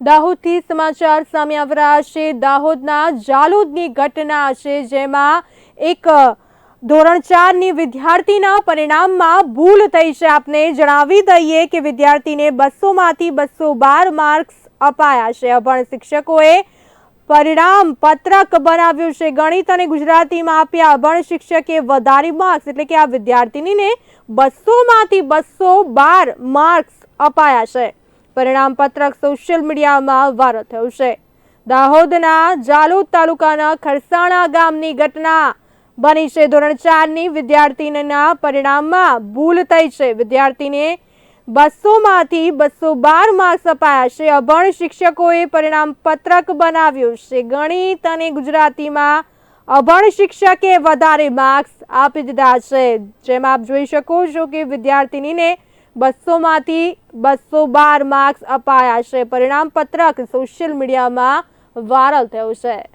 દાહોદથી સમાચાર સામે આવી રહ્યા છે. દાહોદના જાલોદની ઘટના છે, જેમાં એક ધોરણ ચારની વિદ્યાર્થીના પરિણામમાં ભૂલ થઈ છે. આપને જણાવી દઈએ કે વિદ્યાર્થીને બસોમાંથી બસો બાર માર્ક્સ અપાયા છે. અભણ શિક્ષકોએ પરિણામ પત્રક બનાવ્યું છે. ગણિત અને ગુજરાતીમાં આપ્યા. અભણ શિક્ષકે વધારે માર્ક્સ, એટલે કે આ વિદ્યાર્થીનીને બસોમાંથી બસો બાર માર્ક્સ અપાયા છે. પરિણામ પત્રક સોશિયલ મીડિયામાં વાયરલ થયું છે. દાહોદના જાલોદ તાલુકાના ખરસાણા ગામની ઘટના બની છે. ધોરણ ચારની વિદ્યાર્થીના પરિણામમાં ભૂલ થઈ છે. વિદ્યાર્થીને બસોમાંથી બસો બાર માર્ક્સ અપાયા છે. અભણ શિક્ષકોએ પરિણામ પત્રક બનાવ્યું છે. ગણિત અને ગુજરાતીમાં અભણ શિક્ષકે વધારે માર્ક્સ આપી દીધા છે. જેમ આપ જોઈ શકો છો કે વિદ્યાર્થીનીને બસોમાંથી બસો બાર માર્ક્સ અપાયા છે. પરિણામ પત્રક સોશિયલ મીડિયામાં વાયરલ થયું છે.